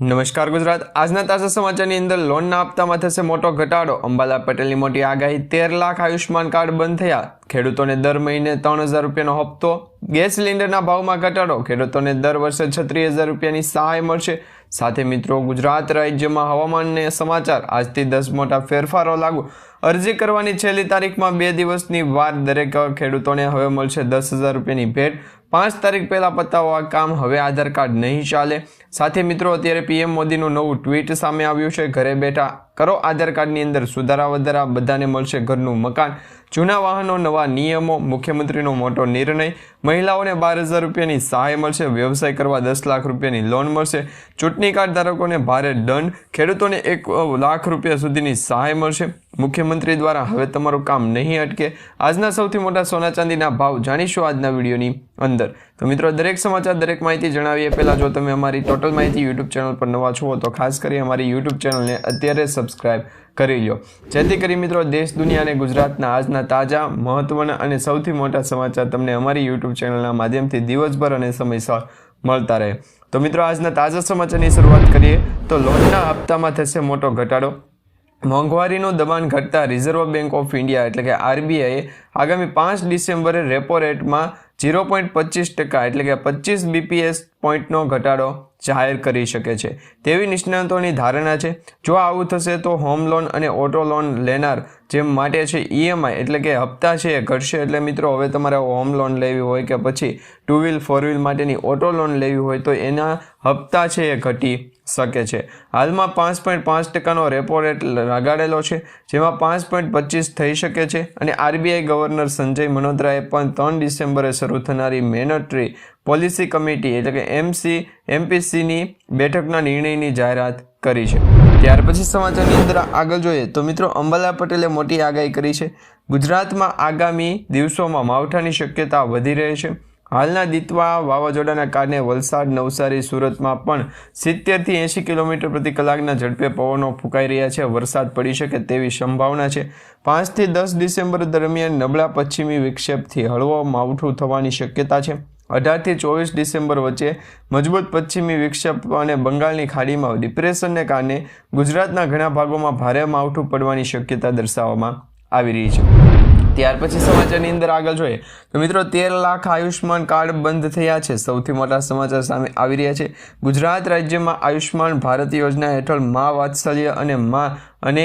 નમસ્કાર ગુજરાત. આજના તાજા સમાચારની અંદર લોનના હપ્તામાં થશે મોટો ઘટાડો. અંબાલા પટેલની મોટી આગાહી, તેર લાખ આયુષ્માન કાર્ડ બંધ થયા. ખેડૂતોને દર મહિને ત્રણ હજાર રૂપિયાનો હપ્તો. ગેસ સિલિન્ડરના ભાવમાં ઘટાડો. ખેડૂતોને દર વર્ષે છત્રીસ હજાર રૂપિયાની સહાય મળશે. સાથે મિત્રો, ગુજરાત રાજ્યમાં હવામાનને સમાચાર. આજથી દસ મોટા ફેરફારો લાગુ. અરજી કરવાની છેલ્લી તારીખમાં બે દિવસની વાર દરેક ખેડૂતોને હવે મળશે દસ હજાર રૂપિયાની ભેટ. પાંચ તારીખ પહેલાં પતાવો આ કામ. હવે આધાર કાર્ડ નહીં ચાલે. સાથે મિત્રો, અત્યારે પીએમ મોદીનું નવું ટ્વીટ સામે આવ્યું છે. ઘરે બેઠા કરો આધાર કાર્ડની અંદર સુધારા વધારા, બધાને મળશે ઘરનું મકાન. જૂના વાહનો, નવા નિયમો, મુખ્યમંત્રીનો મોટો નિર્ણય. મહિલાઓને બાર હજાર રૂપિયાની સહાય મળશે. વ્યવસાય કરવા દસ લાખ રૂપિયાની લોન મળશે. ચૂંટણી કાર્ડ ધારકોને ભારે દંડ. ખેડૂતોને એક લાખ રૂપિયા સુધીની સહાય મળશે. મુખ્યમંત્રી દ્વારા હવે તમારું કામ નહીં અટકે. આજના સૌથી મોટા સોના ચાંદીના ભાવ જાણીશું આજના વિડીયોની અંદર. તો મિત્રો, દરેક સમાચાર, દરેક માહિતી જણાવીએ. પહેલાં જો તમે અમારી ટોટલ માહિતી યુટ્યુબ ચેનલ પર નવા છો, તો ખાસ કરી અમારી યુટ્યુબ ચેનલને અત્યારે સબસ્ક્રાઇબ કરી લો જેથી કરી મિત્રો, દેશ, દુનિયા અને ગુજરાતના આજના તાજા મહત્ત્વના અને સૌથી મોટા સમાચાર તમને અમારી યુટ્યુબ ચેનલના માધ્યમથી દિવસભર અને સમયસર મળતા રહે. તો મિત્રો, આજના તાજા સમાચારની શરૂઆત કરીએ. તો લોનના હપ્તામાં થશે મોટો ઘટાડો. મોંઘવારીનું દબાણ ઘટતા રિઝર્વ બેંક ઓફ ઇન્ડિયા એટલે કે આરબીઆઈએ આગામી પાંચ ડિસેમ્બરે રેપો રેટમાં ઝીરો પોઈન્ટ પચીસ ટકા એટલે કે પચીસ બીપીએસ પોઈન્ટનો ઘટાડો જાહેર કરી શકે છે. તેવી નિષ્ણાતોની ધારણા છે. જો આવું થશે તો હોમ લોન અને ઓટો લોન લેનાર જેમ માટે છે ઈએમઆઈ એટલે કે હપ્તા છે એ ઘટશે. એટલે મિત્રો, હવે તમારે હોમ લોન લેવી હોય કે પછી ટુ વ્હીલ, ફોર વ્હીલ માટેની ઓટો લોન લેવી હોય તો એના હપ્તા છે એ ઘટી શકે છે. હાલમાં પાંચ પોઈન્ટ પાંચ ટકાનો રેપો રેટ લગાડેલો છે, જેમાં પાંચ પોઈન્ટ પચીસ થઈ શકે છે અને આરબીઆઈ ગવર્નર સંજય મનોદરાએ પણ ત્રણ ડિસેમ્બરે શરૂ થનારી મેનટરી પોલિસી કમિટી એટલે કે એમસી, એમપીસીની બેઠકના નિર્ણયની જાહેરાત કરી છે. ત્યાર પછી સમાચારની અંદર આગળ જોઈએ તો મિત્રો અંબાલા પટેલે મોટી આગાહી કરી છે. ગુજરાતમાં આગામી દિવસોમાં માવઠાની શક્યતા વધી રહી છે. હાલના દીતવા વાવાઝોડાના કારણે વલસાડ, નવસારી, સુરતમાં પણ સિત્તેરથી એંશી કિલોમીટર પ્રતિ કલાકના ઝડપે પવનો ફૂંકાઈ રહ્યા છે. વરસાદ પડી શકે તેવી સંભાવના છે. પાંચથી દસ ડિસેમ્બર દરમિયાન નબળા પશ્ચિમી વિક્ષેપથી હળવો માવઠું થવાની શક્યતા છે. અઢારથી ચોવીસ ડિસેમ્બર વચ્ચે મજબૂત પશ્ચિમી વિક્ષેપ અને બંગાળની ખાડીમાં ડિપ્રેશનને કારણે ગુજરાતના ઘણા ભાગોમાં ભારે માવઠું પડવાની શક્યતા દર્શાવવામાં આવી રહી છે. ત્યાર પછી સમાચારની અંદર આગળ જોઈએ તો મિત્રો, તેર લાખ આયુષ્માન કાર્ડ બંધ થયા છે. સૌથી મોટા સમાચાર સામે આવી રહ્યા છે. ગુજરાત રાજ્યમાં આયુષ્માન ભારત યોજના હેઠળ મા વાત્સલ્ય અને મા અને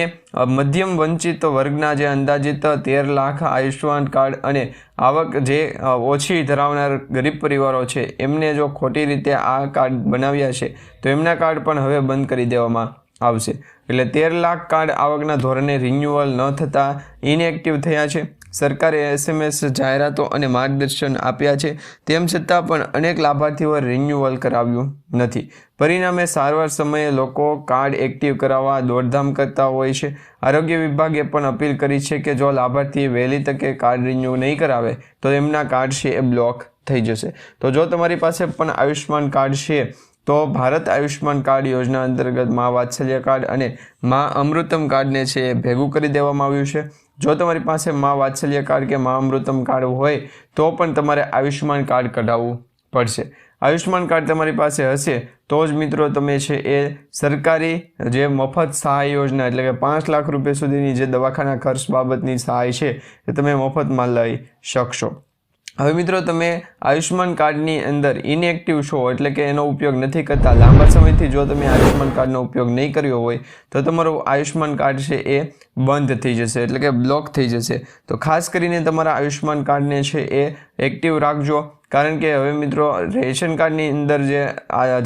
મધ્યમ વંચિત વર્ગના જે અંદાજિત તેર લાખ આયુષ્માન કાર્ડ અને આવક જે ઓછી ધરાવનાર ગરીબ પરિવારો છે, એમને જો ખોટી રીતે આ કાર્ડ બનાવ્યા છે, તો એમના કાર્ડ પણ હવે બંધ કરી દેવામાં આવશે. એટલે તેર લાખ કાર્ડ આવકના ધોરણે રિન્યુઅલ ન થતાં ઇનએક્ટિવ થયા છે. સરકારે એસએમએસ જાહેરાતો અને માર્ગદર્શન આપ્યા છે. તેમ છતાં પણ અનેક લાભાર્થીઓએ રિન્યુઅલ કરાવ્યું નથી. પરિણામે સારવાર સમયે લોકો કાર્ડ એક્ટિવ કરાવવા દોડધામ કરતા હોય છે. આરોગ્ય વિભાગે પણ અપીલ કરી છે કે જો લાભાર્થી વહેલી તકે કાર્ડ રિન્યૂ નહીં કરાવે, તો એમના કાર્ડ છે એ બ્લોક થઈ જશે. તો જો તમારી પાસે પણ આયુષ્યમાન કાર્ડ છે, તો ભારત આયુષ્માન કાર્ડ યોજના અંતર્ગત મા વાત્સલ્ય કાર્ડ અને મા અમૃતમ કાર્ડને છે ભેગું કરી દેવામાં આવ્યું છે. જો તમારી પાસે મા વાત્સલ્ય કાર્ડ કે મા અમૃતમ કાર્ડ હોય, તો પણ તમારે આયુષ્યમાન કાર્ડ કઢાવવું પડશે. આયુષ્યમાન કાર્ડ તમારી પાસે હશે, તો જ મિત્રો તમે છે એ સરકારી જે મફત સહાય યોજના એટલે કે પાંચ લાખ રૂપિયા સુધીની જે દવાખાના ખર્ચ બાબતની સહાય છે, એ તમે મફતમાં લઈ શકશો. હવે મિત્રો તમે આયુષ્યમાન કાર્ડની અંદર ઇનએક્ટિવ છો એટલે કે એનો ઉપયોગ નથી કરતા, લાંબા સમયથી જો તમે આયુષ્યમાન કાર્ડનો ઉપયોગ નહીં કર્યો હોય, તો તમારું આયુષ્માન કાર્ડ છે એ બંધ થઈ જશે એટલે કે બ્લોક થઈ જશે. તો ખાસ કરીને તમારા આયુષ્યમાન કાર્ડને છે એ એક્ટિવ રાખજો. કારણ કે હવે મિત્રો, રેશન કાર્ડની અંદર જે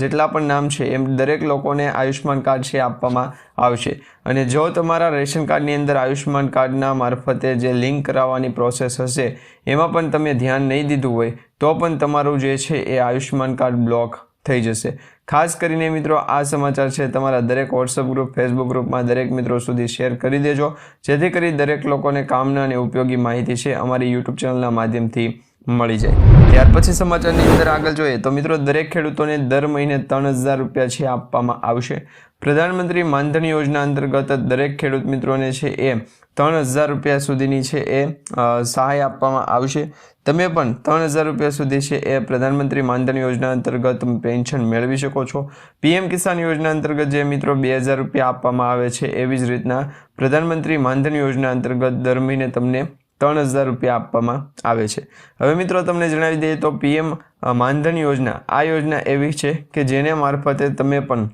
જેટલા પણ નામ છે, એમ દરેક લોકોને આયુષ્માન કાર્ડ છે આપવામાં આવશે. અને જો તમારા રેશન કાર્ડની અંદર આયુષ્માન કાર્ડના મારફતે જે લિંક કરાવવાની પ્રોસેસ હશે, એમાં પણ તમે ધ્યાન નહીં દીધું હોય, તો પણ તમારું જે છે એ આયુષ્માન કાર્ડ બ્લોક થઈ જશે. ખાસ કરીને મિત્રો, આ સમાચાર છે તમારા દરેક વોટ્સઅપ ગ્રુપ ફેસબુક ગ્રુપમાં દરેક મિત્રો સુધી શેર કરી દેજો. જેથી કરી દરેક લોકોને કામના અને ઉપયોગી માહિતી છે અમારી યુટ્યુબ ચેનલના માધ્યમથી મળી જાય. ત્યાર પછી સમાચારની અંદર આગળ જોઈએ તો મિત્રો, દરેક ખેડૂતોને દર મહિને ત્રણ હજાર રૂપિયા છે આપવામાં આવશે. પ્રધાનમંત્રી માનધન યોજના અંતર્ગત દરેક ખેડૂત મિત્રોને છે એ ત્રણ હજાર રૂપિયા સુધીની છે એ સહાય આપવામાં આવશે. તમે પણ ત્રણ હજાર રૂપિયા સુધી છે એ પ્રધાનમંત્રી માનધન યોજના અંતર્ગત પેન્શન મેળવી શકો છો. પીએમ કિસાન યોજના અંતર્ગત જે મિત્રો બે હજાર રૂપિયા આપવામાં આવે છે એવી જ રીતના પ્રધાનમંત્રી માનધન યોજના અંતર્ગત દર મહિને તમને ત્રણ હજાર રૂપિયા આપવામાં આવે છે. હવે મિત્રો તમને જણાવી દઈએ તો પીએમ માનધન યોજના. આ યોજના એવી છે કે જેને મારફતે તમે પણ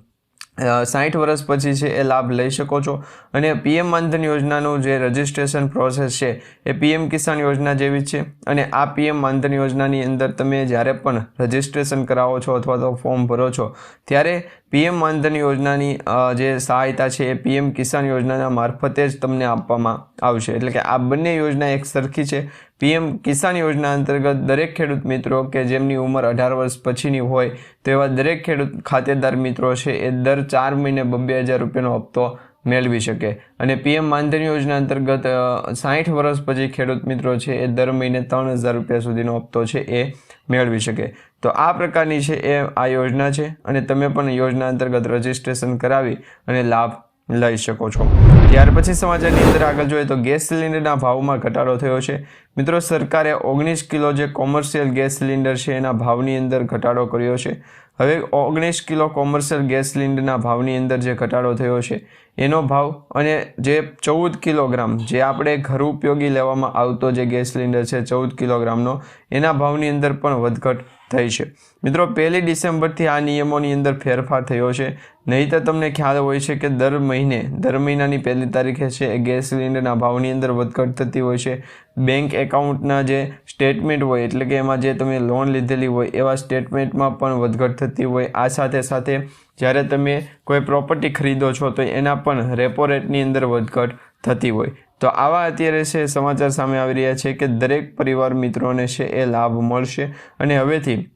સાઠ વર્ષ પછી છે એ લાભ લઈ શકો છો. અને પીએમ માનધન યોજનાનું જે રજિસ્ટ્રેશન પ્રોસેસ છે એ પીએમ કિસાન યોજના જેવી છે. અને આ પીએમ માનધન યોજનાની અંદર તમે જ્યારે પણ રજિસ્ટ્રેશન કરાવો છો અથવા તો ફોર્મ ભરો છો, ત્યારે પીએમ માનધન યોજનાની જે સહાયતા છે એ પીએમ કિસાન યોજનાના મારફતે જ તમને આપવામાં આવશે. એટલે કે આ બંને યોજના એક સરખી છે. પીએમ કિસાન યોજના અંતર્ગત દરેક ખેડૂત મિત્રો કે જેમની ઉંમર અઢાર વર્ષ પછીની હોય તેવા દરેક ખેડૂત ખાતેદાર મિત્રો છે એ દર ચાર મહિને બબ્બે હજાર રૂપિયાનો હપ્તો મેળવી શકે. અને પીએમ માનધન યોજના અંતર્ગત સાઠ વર્ષ પછી ખેડૂત મિત્રો છે એ દર મહિને ત્રણ હજાર રૂપિયા સુધીનો હપ્તો છે એ મેળવી શકે. તો આ પ્રકારની છે એ આ યોજના છે અને તમે પણ યોજના અંતર્ગત રજીસ્ટ્રેશન કરાવી અને લાભ લઈ શકો છો. ત્યાર પછી સમાચારની અંદર આગળ જોઈએ તો ગેસ સિલિન્ડરના ભાવમાં ઘટાડો થયો છે. મિત્રો, સરકારે ઓગણીસ કિલો જે કોમર્શિયલ ગેસ સિલિન્ડર છે એના ભાવની અંદર ઘટાડો કર્યો છે. હવે ઓગણીસ કિલો કોમર્શિયલ ગેસ સિલિન્ડરના ભાવની અંદર જે ઘટાડો થયો છે એનો ભાવ અને જે ચૌદ કિલોગ્રામ જે આપણે ઘર ઉપયોગી લેવામાં આવતો જે ગેસ સિલિન્ડર છે ચૌદ કિલોગ્રામનો, એના ભાવની અંદર પણ વધઘટ થઈ છે. મિત્રો, પહેલી ડિસેમ્બરથી આ નિયમોની અંદર ફેરફાર થયો છે. નહીં તો તમને ખ્યાલ હોય છે કે દર મહિને, દર મહિનાની પહેલી તારીખે છે એ ગેસ સિલિન્ડરના ભાવની અંદર વધઘટ થતી હોય છે. બેંક એકાઉન્ટના જે સ્ટેટમેન્ટ હોય, એટલે કે એમાં જે તમે લોન લીધેલી હોય, એવા સ્ટેટમેન્ટમાં પણ વધઘટ થતી હોય. આ સાથે સાથે જ્યારે તમે કોઈ પ્રોપર્ટી ખરીદો છો, તો એના પણ રેપો રેટની અંદર વધઘટ થતી હોય. તો આવા અત્યારે છે, સમાચાર સામે આવી રહ્યા છે કે દરેક પરિવાર મિત્રોને છે, એ લાભ મળશે અને હવેથી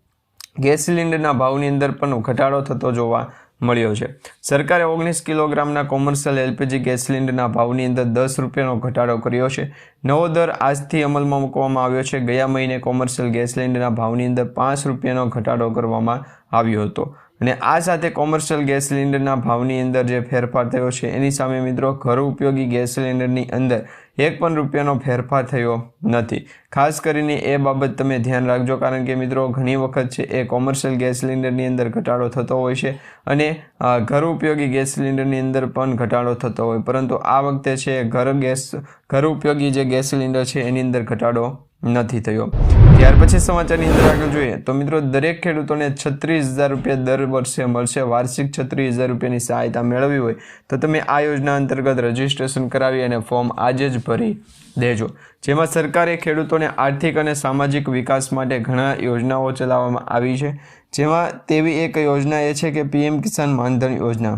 ગેસ સિલિન્ડરના ભાવની અંદર પણ ઘટાડો થતો જોવા મળ્યો છે. સરકારે ઓગણીસ કિલોગ્રામના કોમર્શિયલ એલપીજી ગેસ સિલિન્ડરના ભાવની અંદર દસ રૂપિયાનો ઘટાડો કર્યો છે. નવો દર આજથી અમલમાં મૂકવામાં આવ્યો છે. ગયા મહિને કોમર્શિયલ ગેસ સિલિન્ડરના ભાવની અંદર પાંચ રૂપિયાનો ઘટાડો કરવામાં આવ્યો હતો. અને આ સાથે કોમર્શિયલ ગેસ સિલિન્ડરના ભાવની અંદર જે ફેરફાર થયો છે, એની સામે મિત્રો ઘર ઉપયોગી ગેસ સિલિન્ડરની અંદર એક પણ રૂપિયાનો ફેરફાર થયો નથી. ખાસ કરીને એ બાબત તમે ધ્યાન રાખજો, કારણ કે મિત્રો ઘણી વખત છે એ કોમર્શિયલ ગેસ સિલિન્ડરની અંદર ઘટાડો થતો હોય છે અને ઘર ઉપયોગી ગેસ સિલિન્ડરની અંદર પણ ઘટાડો થતો હોય. પરંતુ આ વખતે છે ઘર ગેસ, ઘર ઉપયોગી જે ગેસ સિલિન્ડર છે, એની અંદર ઘટાડો નથી થયો. ત્યાર પછી સમાચારની અંદર આગળ જોઈએ તો મિત્રો, દરેક ખેડૂતોને છત્રીસ હજાર રૂપિયા દર વર્ષે મળશે. વાર્ષિક છત્રીસ હજાર રૂપિયાની સહાયતા મેળવવી હોય તો તમે આ યોજના અંતર્ગત રજીસ્ટ્રેશન કરાવી અને ફોર્મ આજે જ ભરી દેજો. જેમાં સરકારે ખેડૂતોને આર્થિક અને સામાજિક વિકાસ માટે ઘણા યોજનાઓ ચલાવવામાં આવી છે. જેમાં તેવી એક યોજના એ છે કે પીએમ કિસાન માનધન યોજના.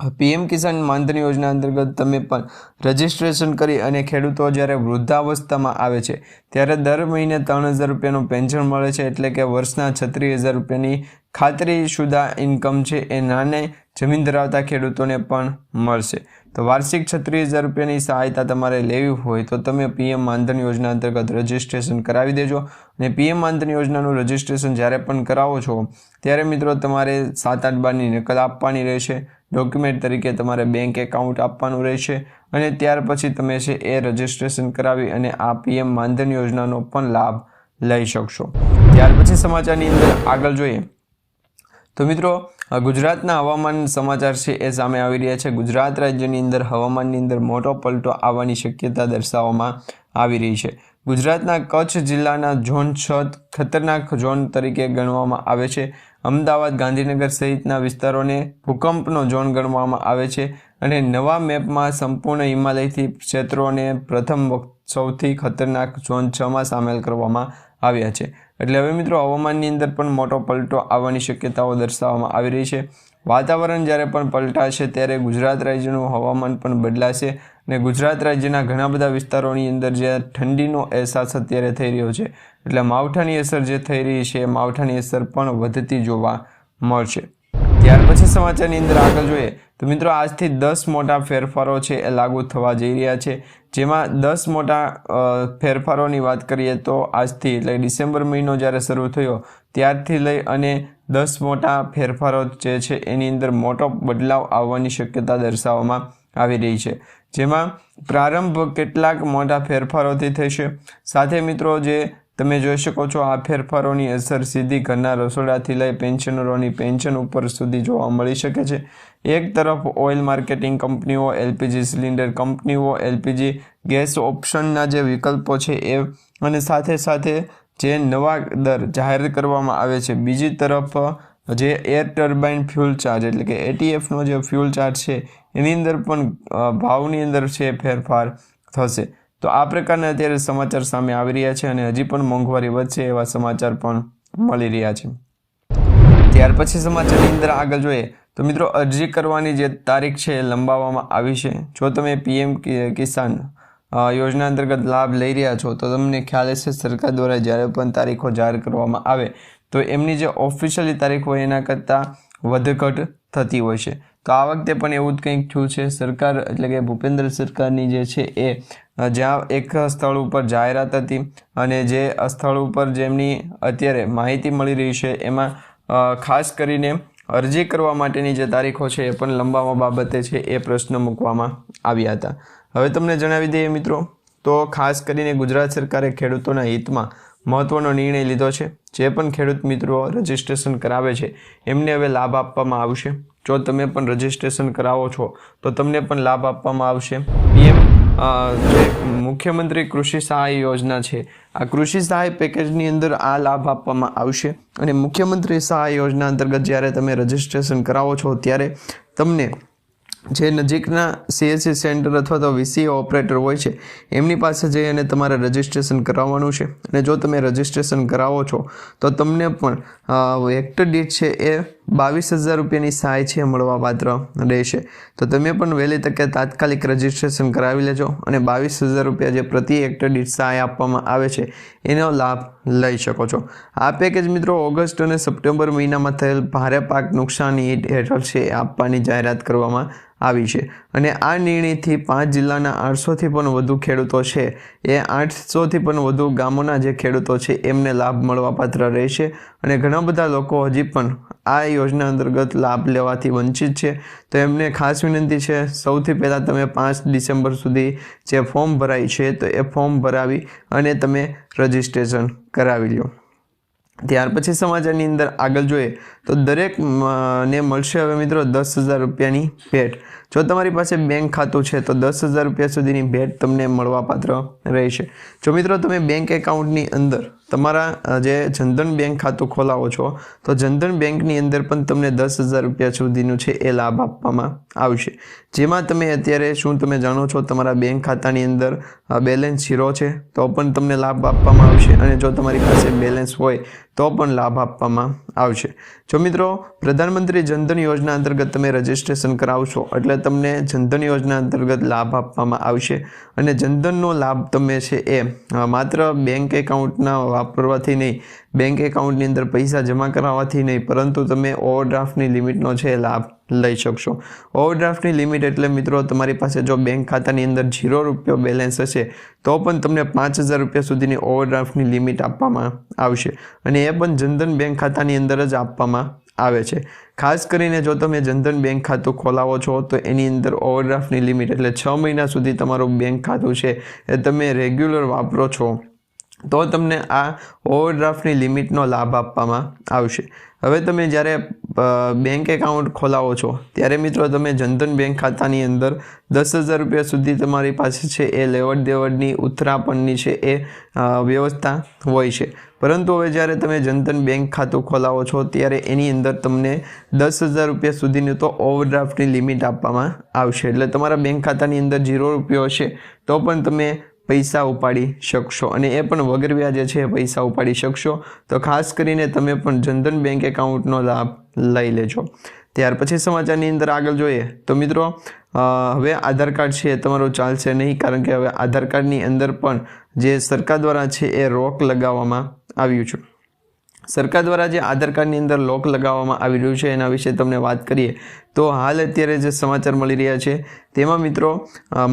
પીએમ કિસાન માનધન યોજના અંતર્ગત તમે પણ રજિસ્ટ્રેશન કરી અને ખેડૂતો જ્યારે વૃદ્ધાવસ્થામાં આવે છે, ત્યારે દર મહિને ત્રણ હજાર રૂપિયાનું પેન્શન મળે છે એટલે કે વર્ષના છત્રીસ હજાર રૂપિયાની ખાતરી સુધા ઇન્કમ છે એ નાને જમીન ધરાવતા ખેડૂતોને પણ મળશે. તો વાર્ષિક છત્રીસ હજાર રૂપિયાની સહાયતા તમારે લેવી હોય તો તમે પીએમ માનધન યોજના અંતર્ગત રજિસ્ટ્રેશન કરાવી દેજો અને પીએમ માનધન યોજનાનું રજિસ્ટ્રેશન જ્યારે પણ કરાવો છો, ત્યારે મિત્રો તમારે સાત આઠ બારની નકલ આપવાની રહેશે. ડોક્યુમેન્ટ તરીકે તમારે બેંક એકાઉન્ટ આપવાનું રહેશે અને ત્યાર પછી તમે છે એ રજિસ્ટ્રેશન કરાવી અને આ પીએમ માનધન યોજનાનો પણ લાભ લઈ શકશો. ત્યાર પછી સમાચારની અંદર આગળ જોઈએ. તો મિત્રો ગુજરાતના હવામાન સમાચાર છે એ સામે આવી રહ્યા છે. ગુજરાત રાજ્યની અંદર હવામાનની અંદર મોટો પલટો આવવાની શક્યતા દર્શાવવામાં આવી રહી છે. ગુજરાતના કચ્છ જિલ્લાના ઝોન છ, ખતરનાક ઝોન તરીકે ગણવામાં આવે છે. અમદાવાદ ગાંધીનગર સહિતના વિસ્તારોને ભૂકંપનો ઝોન ગણવામાં આવે છે અને નવા મેપમાં સંપૂર્ણ હિમાલયથી ક્ષેત્રોને પ્રથમ સૌથી ખતરનાક ઝોન છમાં સામેલ કરવામાં આવ્યા છે. એટલે હવે મિત્રો હવામાનની અંદર પણ મોટો પલટો આવવાની શક્યતાઓ દર્શાવવામાં આવી રહી છે. વાતાવરણ જ્યારે પણ પલટાશે ત્યારે ગુજરાત રાજ્યનું હવામાન પણ બદલાશે અને ગુજરાત રાજ્યના ઘણા બધા વિસ્તારોની અંદર જે ઠંડીનો અહેસાસ અત્યારે થઈ રહ્યો છે. એટલે માવઠાની અસર જે થઈ રહી છે, માવઠાની અસર પણ વધતી જોવા મળશે. ત્યાર પછી સમાચારની અંદર આગળ જોઈએ તો મિત્રો, આજથી દસ મોટા ફેરફારો છે એ લાગુ થવા જઈ રહ્યા છે. જેમાં દસ મોટા ફેરફારોની વાત કરીએ તો આજથી એટલે ડિસેમ્બર મહિનો જ્યારે શરૂ થયો, ત્યારથી લઈ અને દસ મોટા ફેરફારો જે છે એની અંદર મોટો બદલાવ આવવાની શક્યતા દર્શાવવામાં આવી રહી છે. જેમાં પ્રારંભ કેટલાક મોટા ફેરફારોથી થશે. સાથે મિત્રો, જે તમે જોઈ શકો છો આ ફેરફારોની અસર સીધી ઘરના રસોડાથી લઈ પેન્શનરોની પેન્શન ઉપર સુધી જોવા મળી શકે છે. એક તરફ ઓઇલ માર્કેટિંગ કંપનીઓ, એલપીજી સિલિન્ડર કંપનીઓ, એલપીજી ગેસ ઓપ્શનના જે વિકલ્પો છે એ અને સાથે સાથે જે નવા દર જાહેર કરવામાં આવે છે. બીજી તરફ જે એર ટર્બાઇન ફ્યુલ ચાર્જ એટલે કે એટીએફનો જે ફ્યુલ ચાર્જ છે, એની અંદર પણ ભાવની અંદર છે ફેરફાર થશે. તો આ પ્રકારના અત્યારે સમાચાર સામે આવી રહ્યા છે અને હજી પણ મોંઘવારી વધશે એવા સમાચાર પણ મળી રહ્યા છે. ત્યાર પછી સમાચારની અંદર આગળ જોઈએ તો મિત્રો અરજી કરવાની જે તારીખ છે એ લંબાવવામાં આવી છે. જો તમે પીએમ કિસાન યોજના અંતર્ગત લાભ લઈ રહ્યા છો તો તમને ખ્યાલ હશે સરકાર દ્વારા જ્યારે પણ તારીખો જાહેર કરવામાં આવે તો એમની જે ઓફિશિયલી તારીખ હોય એના કરતાં વધઘટ થતી હોય છે. તો આ વખતે પણ એવું જ કંઈક થયું છે. સરકાર એટલે કે ભૂપેન્દ્ર સરકારની જે છે એ જ્યાં એક સ્થળ ઉપર જાહેરાત હતી અને જે સ્થળ ઉપર જેમની અત્યારે માહિતી મળી રહી છે, એમાં ખાસ કરીને અરજી કરવા માટેની જે તારીખો છે એ પણ લંબાવવા બાબતે છે એ પ્રશ્ન મૂકવામાં આવ્યા હતા. હવે તમને જણાવી દઈએ મિત્રો, તો ખાસ કરીને ગુજરાત સરકારે ખેડૂતોના હિતમાં મહત્ત્વનો નિર્ણય લીધો છે. જે પણ ખેડૂત મિત્રો રજિસ્ટ્રેશન કરાવે છે, એમને હવે લાભ આપવામાં આવશે. જો તમે પણ રજિસ્ટ્રેશન કરાવો છો, તો તમને પણ લાભ આપવામાં આવશે. પીએમ જે મુખ્યમંત્રી કૃષિ સહાય યોજના છે, આ કૃષિ સહાય પેકેજની અંદર આ લાભ આપવામાં આવશે. અને મુખ્યમંત્રી સહાય યોજના અંતર્ગત જ્યારે તમે રજિસ્ટ્રેશન કરાવો છો, ત્યારે તમને જે નજીકના સીએસસી સેન્ટર અથવા તો વીસી ઓપરેટર હોય છે, એમની પાસે જઈ અને તમારે રજિસ્ટ્રેશન કરાવવાનું છે. અને જો તમે રજિસ્ટ્રેશન કરાવો છો, તો તમને પણ હેક્ટર દીઠ છે એ બાવીસ હજાર રૂપિયાની સહાય છે મળવા પાત્ર રહેશે. તો તમે પણ વહેલી તકે તાત્કાલિક રજિસ્ટ્રેશન કરાવી લેજો અને બાવીસ હજાર રૂપિયા જે પ્રતિ હેક્ટર દીઠ સહાય આપવામાં આવે છે, એનો લાભ લઈ શકો છો. આ પેકેજ મિત્રો ઓગસ્ટ અને સપ્ટેમ્બર મહિનામાં થયેલ ભારે પાક નુકસાની હેઠળ છે આપવાની જાહેરાત કરવામાં આવી છે. અને આ નિર્ણયથી પાંચ જિલ્લાના આઠસોથી પણ વધુ ખેડૂતો છે, એ આઠસોથી પણ વધુ ગામોના જે ખેડૂતો છે, એમને લાભ મળવાપાત્ર રહેશે. અને ઘણા બધા લોકો હજી પણ આ યોજના અંતર્ગત લાભ લેવાથી વંચિત છે. તો એમને ખાસ વિનંતી છે, સૌથી પહેલાં તમે પાંચ ડિસેમ્બર સુધી જે ફોર્મ ભરાય છે, તો એ ફોર્મ ભરાવી અને તમે રજિસ્ટ્રેશન કરાવી લો ત્યાર પછી સમાચારની અંદર આગળ જોઈએ તો દરેક ને મળશે હવે મિત્રો દસ હજાર રૂપિયાની ભેટ. જો તમારી પાસે બેંક ખાતું છે, તો દસ હજાર રૂપિયા સુધીની ભેટ તમને મળવાપાત્ર રહેશે. જો મિત્રો, તમે બેંક એકાઉન્ટની અંદર તમારા જે જનધન બેંક ખાતું ખોલાવો છો, તો જનધન બેંકની અંદર પણ તમને દસ હજાર રૂપિયા સુધીનું છે, એ લાભ આપવામાં આવશે. જેમાં તમે અત્યારે શું તમે જાણો છો, તમારા બેંક ખાતાની અંદર બેલેન્સ ઝીરો છે, તો પણ તમને લાભ આપવામાં આવશે. અને જો તમારી પાસે બેલેન્સ હોય તો પણ લાભ આપવામાં આવશે. જો મિત્રો, પ્રધાનમંત્રી જનધન યોજના અંતર્ગત તમે રજિસ્ટ્રેશન કરાવશો એટલે તમને જનધન યોજના અંતર્ગત લાભ આપવામાં આવશે અને જનધનનો લાભ તમે છે એ માત્ર બેંક એકાઉન્ટના વાપરવાથી નહીં, બેંક એકાઉન્ટની અંદર પૈસા જમા કરાવવાથી નહીં, પરંતુ તમે ઓવરડ્રાફ્ટની લિમિટનો છે લાભ લઈ શકશો. ઓવરડ્રાફ્ટની લિમિટ એટલે મિત્રો તમારી પાસે જો બેંક ખાતાની અંદર ઝીરો રૂપિયો બેલેન્સ હશે, તો પણ તમને પાંચ હજાર રૂપિયા સુધીની ઓવરડ્રાફ્ટની લિમિટ આપવામાં આવશે અને એ પણ જનધન બેંક ખાતાની અંદર જ આપવામાં આવે છે. ખાસ કરીને જો તમે જનધન બેંક ખાતું ખોલાવો છો, તો એની અંદર ઓવરડ્રાફ્ટની લિમિટ એટલે છ મહિના સુધી તમારું બેંક ખાતું છે એ તમે રેગ્યુલર વાપરો છો. તો તમને આ ઓવરડ્રાફ્ટની લિમિટનો લાભ આપવામાં આવશે. હવે તમે જ્યારે બેંક એકાઉન્ટ ખોલાવો છો, ત્યારે મિત્રો તમે જનધન બેંક ખાતાની અંદર દસ હજાર રૂપિયા સુધી તમારી પાસે છે એ લેવડ દેવડની ઉથરાપણની છે એ વ્યવસ્થા હોય છે. પરંતુ હવે જ્યારે તમે જનધન બેંક ખાતું ખોલાવો છો, ત્યારે એની અંદર તમને દસ હજાર રૂપિયા સુધીની તો ઓવરડ્રાફ્ટની લિમિટ આપવામાં આવશે. એટલે તમારા બેંક ખાતાની અંદર ઝીરો રૂપિયો હશે, તો પણ તમે પૈસા ઉપાડી શકશો. અને એ પણ વગર વ્યાજે છે પૈસા ઉપાડી શકશો. તો ખાસ કરીને તમે પણ જનધન બેંક એકાઉન્ટનો લાભ લઈ લેજો. ત્યાર પછી સમાચારની અંદર આગળ જોઈએ. તો મિત્રો હવે આધાર કાર્ડ છે એ તમારું ચાલશે નહીં, કારણ કે હવે આધાર કાર્ડની અંદર પણ જે સરકાર દ્વારા છે એ રોક લગાવવામાં આવ્યું છે. સરકાર દ્વારા જે આધાર કાર્ડની અંદર લોક લગાવવામાં આવી રહ્યું છે એના વિશે તમને વાત કરીએ, તો હાલ અત્યારે જે સમાચાર મળી રહ્યા છે, તેમાં મિત્રો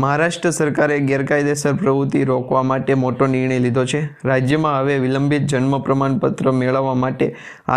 મહારાષ્ટ્ર સરકારે ગેરકાયદેસર પ્રવૃત્તિ રોકવા માટે મોટો નિર્ણય લીધો છે. રાજ્યમાં હવે વિલંબિત જન્મ પ્રમાણપત્ર મેળવવા માટે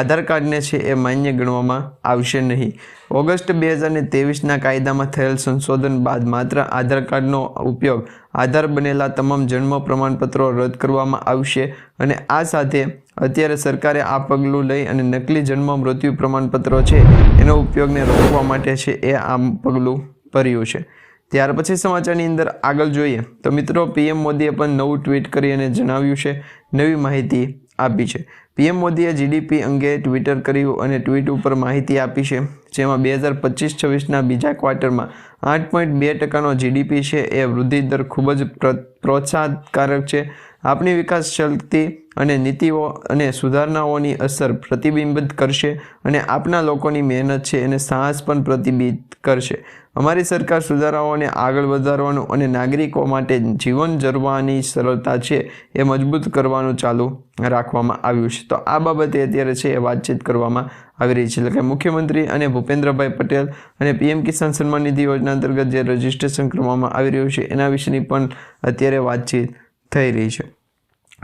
આધાર કાર્ડને છે એ માન્ય ગણવામાં આવશે નહીં. ઓગસ્ટ બે હજાર ને ત્રેવીસના કાયદામાં થયેલ સંશોધન બાદ માત્ર આધાર કાર્ડનો ઉપયોગ આધાર બનેલા તમામ જન્મ પ્રમાણપત્રો રદ કરવામાં આવશે અને આ સાથે અત્યારે સરકારે આ પગલું લઈ અને નકલી જન્મ, મૃત્યુ પ્રમાણપત્રો છે એનો ઉપયોગને રોકવા માટે છે એ આ પગલું ભર્યું છે. ત્યાર પછી સમાચારની અંદર આગળ જોઈએ તો મિત્રો પીએમ મોદીએ પણ નવું ટ્વીટ કરી અને જણાવ્યું છે, નવી માહિતી આપી છે. પીએમ મોદીએ જીડીપી અંગે ટ્વિટર કર્યું અને ટ્વીટ ઉપર માહિતી આપી છે, જેમાં બે હજાર પચીસ છવ્વીસના બીજા ક્વાર્ટરમાં આઠ પોઈન્ટ બે ટકાનો જીડીપી છે એ વૃદ્ધિ દર ખૂબ જ પ્ર- પ્રોત્સાહનકારક છે આપણી વિકાસ શક્તિ અને નીતિઓ અને સુધારણાઓની અસર પ્રતિબિંબિત કરશે અને આપના લોકોની મહેનત છે એને સાહસ પણ પ્રતિબિંબિત કરશે. અમારી સરકાર સુધારાઓને આગળ વધારવાનું અને નાગરિકો માટે જીવન જરવાની સરળતા છે એ મજબૂત કરવાનું ચાલુ રાખવામાં આવ્યું છે. તો આ બાબતે અત્યારે છે એ વાતચીત કરવામાં આવી રહી છે. એટલે કે મુખ્યમંત્રી અને ભૂપેન્દ્રભાઈ પટેલ અને પીએમ કિસાન સન્માન નિધિ યોજના અંતર્ગત જે રજીસ્ટ્રેશન કરવામાં આવી રહ્યું છે એના વિશેની પણ અત્યારે વાતચીત થઈ રહી છે.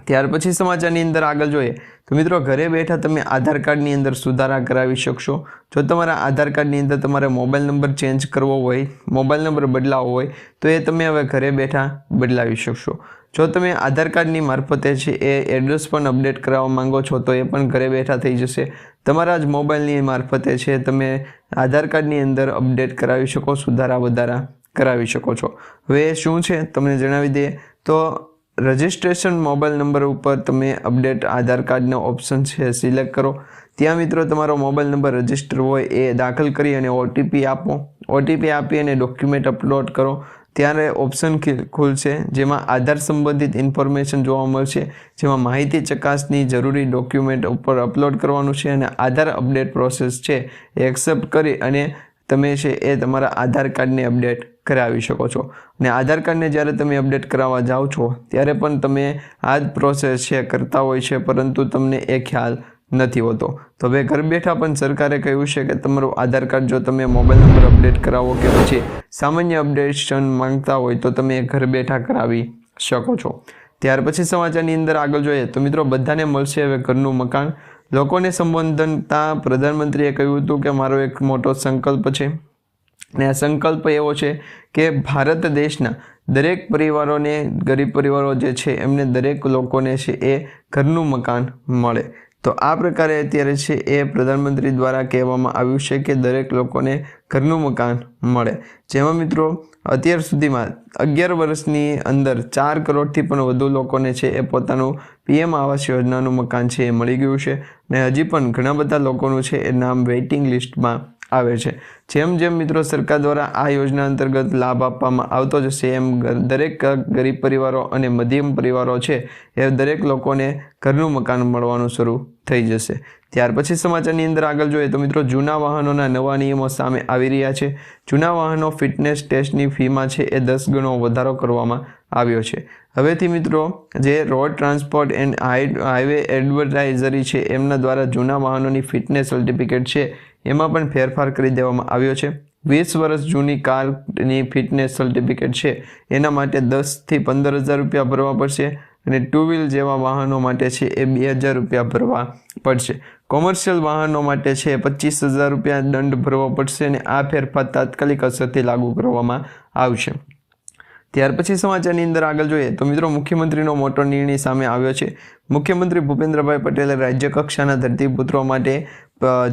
ત્યાર પછી સમાચારની અંદર આગળ જોઈએ તો મિત્રો ઘરે બેઠા તમે આધાર કાર્ડની અંદર સુધારા કરાવી શકશો. જો તમારા આધાર કાર્ડની અંદર તમારે મોબાઈલ નંબર ચેન્જ કરવો હોય, મોબાઈલ નંબર બદલાવવો હોય, તો એ તમે હવે ઘરે બેઠા બદલાવી શકશો. જો તમે આધાર કાર્ડની મારફતે છે એ એડ્રેસ પણ અપડેટ કરાવવા માંગો છો, તો એ પણ ઘરે બેઠા થઈ જશે. તમારા જ મોબાઈલની મારફતે છે તમે આધાર કાર્ડની અંદર અપડેટ કરાવી શકો, સુધારા વધારા કરાવી શકો છો. હવે શું છે, તમને જણાવી દઈએ. તો રજિસ્ટ્રેશન મોબાઈલ નંબર ઉપર તમે અપડેટ આધાર કાર્ડનો ઓપ્શન છે, સિલેક્ટ કરો. ત્યાં મિત્રો તમારો મોબાઈલ નંબર રજિસ્ટર હોય એ દાખલ કરી અને ઓટીપી આપો. ઓટીપી આપી અને ડોક્યુમેન્ટ અપલોડ કરો. ત્યારે ઓપ્શન ખુલશે, જેમાં આધાર સંબંધિત ઇન્ફોર્મેશન જોવા મળશે, જેમાં માહિતી ચકાસની જરૂરી ડોક્યુમેન્ટ ઉપર અપલોડ કરવાનું છે અને આધાર અપડેટ પ્રોસેસ છે એ એક્સેપ્ટ કરી અને તમે છે એ તમારા આધાર કાર્ડને અપડેટ કરાવી શકો છો. અને આધાર કાર્ડને જ્યારે તમે અપડેટ કરાવવા જાઓ છો, ત્યારે પણ તમે આ જ પ્રોસેસ છે, કરતા હોય છે, પરંતુ તમને એ ખ્યાલ નથી હોતો. તો હવે ઘર બેઠા પણ સરકારે કહ્યું છે કે તમારું આધાર કાર્ડ જો તમે મોબાઈલ નંબર અપડેટ કરાવો કે પછી સામાન્ય અપડેશન માંગતા હોય તો તમે ઘર બેઠા કરાવી શકો છો. ત્યાર પછી સમાચારની અંદર આગળ જોઈએ તો મિત્રો બધાને મળશે હવે ઘરનું મકાન. લોકોને સંબોધનતા પ્રધાનમંત્રીએ કહ્યું હતું કે મારો એક મોટો સંકલ્પ છે. અને આ સંકલ્પ એવો છે કે ભારત દેશના દરેક પરિવારોને, ગરીબ પરિવારો જે છે, એમને દરેક લોકોને છે એ ઘરનું મકાન મળે. તો આ પ્રકારે અત્યારે છે એ પ્રધાનમંત્રી દ્વારા કહેવામાં આવ્યું છે કે દરેક લોકોને ઘરનું મકાન મળે. જેમાં મિત્રો, અત્યાર સુધીમાં અગિયાર વર્ષની અંદર ચાર કરોડથી પણ વધુ લોકોને છે એ પોતાનું પીએમ આવાસ યોજનાનું મકાન છે એ મળી ગયું છે. અને હજી પણ ઘણા બધા લોકોનું છે એ નામ વેઇટિંગ લિસ્ટમાં આવે છે. જેમ જેમ મિત્રો સરકાર દ્વારા આ યોજના અંતર્ગત લાભ આપવામાં આવતો જશે એમ દરેક ગરીબ પરિવારો અને મધ્યમ પરિવારો છે, એ દરેક લોકોને ઘરનું મકાન મળવાનું શરૂ થઈ જશે. ત્યાર પછી સમાચારની અંદર આગળ જોઈએ તો મિત્રો જૂના વાહનોના નવા નિયમો સામે આવી રહ્યા છે. જૂના વાહનો ફિટનેસ ટેસ્ટની ફીમાં છે, એ દસ ગણો વધારો કરવામાં આવ્યો છે. હવેથી મિત્રો જે road transport and highway advisory છે, એમના દ્વારા જૂના વાહનોની ફિટનેસ સર્ટિફિકેટ છે એમાં પણ ફેરફાર કરી દેવામાં આવ્યો છે. વીસ વર્ષ જૂની કારની ફિટનેસ સર્ટિફિકેટ છે. એના માટે દસથી પંદર હજાર રૂપિયા ભરવા પડશે અને ટુ વ્હીલ જેવા વાહનો માટે છે એ બે હજાર રૂપિયા ભરવા પડશે. કોમર્શિયલ વાહનો માટે છે પચીસ હજાર રૂપિયા દંડ ભરવો પડશે અને આ ફેરફાર તાત્કાલિક અસરથી લાગુ કરવામાં આવશે. ત્યાર પછી સમાચારની અંદર આગળ જોઈએ તો મિત્રો મુખ્યમંત્રીનો મોટો નિર્ણય સામે આવ્યો છે. મુખ્યમંત્રી ભૂપેન્દ્રભાઈ પટેલે રાજ્ય કક્ષાના ધરતીપુત્રો માટે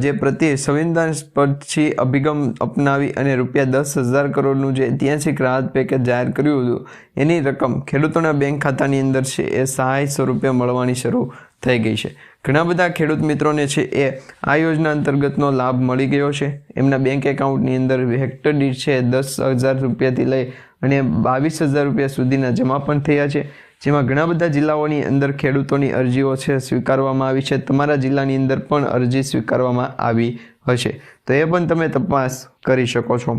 જે પ્રત્યે સંવેદનસ્પર્શી અભિગમ અપનાવી અને રૂપિયા દસ હજાર કરોડનું જે ઐતિહાસિક રાહત પેકેજ જાહેર કર્યું હતું, એની રકમ ખેડૂતોના બેંક ખાતાની અંદર છે એ સહાય સ્વરૂપે મળવાની શરૂ થઈ ગઈ છે. ઘણા બધા ખેડૂત મિત્રોને છે એ આ યોજના અંતર્ગતનો લાભ મળી ગયો છે. એમના બેંક એકાઉન્ટની અંદર હેક્ટર દીઠ છે દસ હજાર રૂપિયાથી લઈ અને બાવીસ હજાર રૂપિયા સુધીના જમા પણ થયા છે. જેમાં ઘણા બધા જિલ્લાઓની અંદર ખેડૂતોની અરજીઓ છે સ્વીકારવામાં આવી છે. તમારા જિલ્લાની અંદર પણ અરજી સ્વીકારવામાં આવી હશે. તો એ પણ તમે તપાસ કરી શકો છો.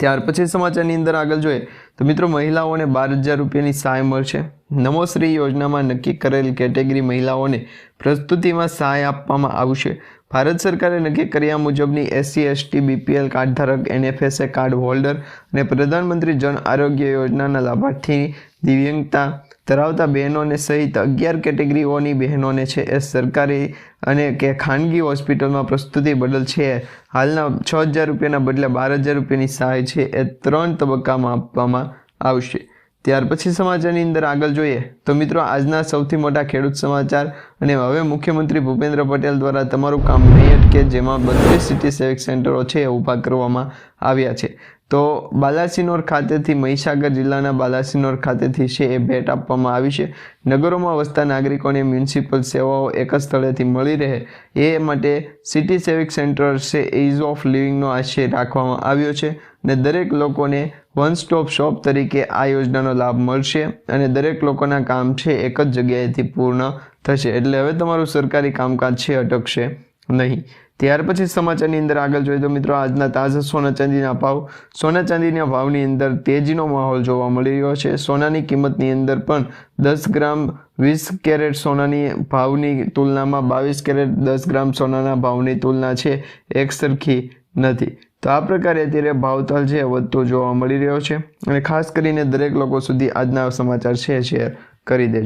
ત્યાર પછી સમાચારની અંદર આગળ જોઈએ તો મિત્રો મહિલાઓને બાર હજાર રૂપિયાની સહાય મળશે. નમોશ્રી યોજનામાં નક્કી કરેલ કેટેગરી મહિલાઓને પ્રસ્તુતિમાં સહાય આપવામાં આવશે. ભારત સરકારે નક્કી કર્યા મુજબની એસસી, એસટી, બીપીએલ કાર્ડ ધારક એનએફએસએ કાર્ડ હોલ્ડર અને પ્રધાનમંત્રી જન આરોગ્ય યોજનાના લાભાર્થી દિવ્યાંગતા ધરાવતા બહેનોને સહિત અગિયાર કેટેગરીઓની બહેનોને છે. એ સરકારી અને કે ખાનગી હોસ્પિટલમાં પ્રસ્તુતિ બદલ છે. હાલના છ હજાર રૂપિયાના બદલે બાર હજાર રૂપિયાની સહાય છે. એ ત્રણ તબક્કામાં આપવામાં આવશે. ત્યાર પછી સમાચારની અંદર આગળ જોઈએ. તો મિત્રો, આજના સૌથી મોટા ખેડૂત સમાચાર અને હવે મુખ્યમંત્રી ભૂપેન્દ્ર પટેલ દ્વારા તમારું કામ નહીં અટકે જેમાં બત્રીસ સિટી સેવિક સેન્ટરો છે એ ઊભા કરવામાં આવ્યા છે. તો બાલાસિનોર ખાતેથી મહીસાગર જિલ્લાના બાલાસિનોર ખાતેથી છે એ ભેટ આપવામાં આવી છે. નગરોમાં વસતા નાગરિકોને મ્યુનિસિપલ સેવાઓ એક જ સ્થળેથી મળી રહે એ માટે સિટી સેવિક સેન્ટર છે ઇઝ ઓફ લિવિંગનો આશય રાખવામાં આવ્યો છે અને દરેક લોકોને વન સ્ટોપ શોપ તરીકે આ યોજનાનો લાભ મળશે અને દરેક લોકોના કામ છે એક જ જગ્યાએથી પૂર્ણ થશે. એટલે હવે તમારું સરકારી કામકાજ છે, અટકશે નહીં. ત્યાર પછી સમાચારની અંદર આગળ જોઈએ તો મિત્રો આજના તાજા સોના ચાંદીના ભાવ. સોના ચાંદીના ભાવની અંદર તેજીનો માહોલ જોવા મળી રહ્યો છે. સોનાની કિંમતની અંદર પણ દસ ગ્રામ વીસ કેરેટ સોનાની ભાવની તુલનામાં બાવીસ કેરેટ દસ ગ્રામ સોનાના ભાવની તુલના છે. એક સરખી નથી. તો આ પ્રકારે અત્યારે ભાવતાલ છે વધતો જોવા મળી રહ્યો છે. અને ખાસ કરીને દરેક લોકો સુધી આજના સમાચાર છે શેર કરી દેજો.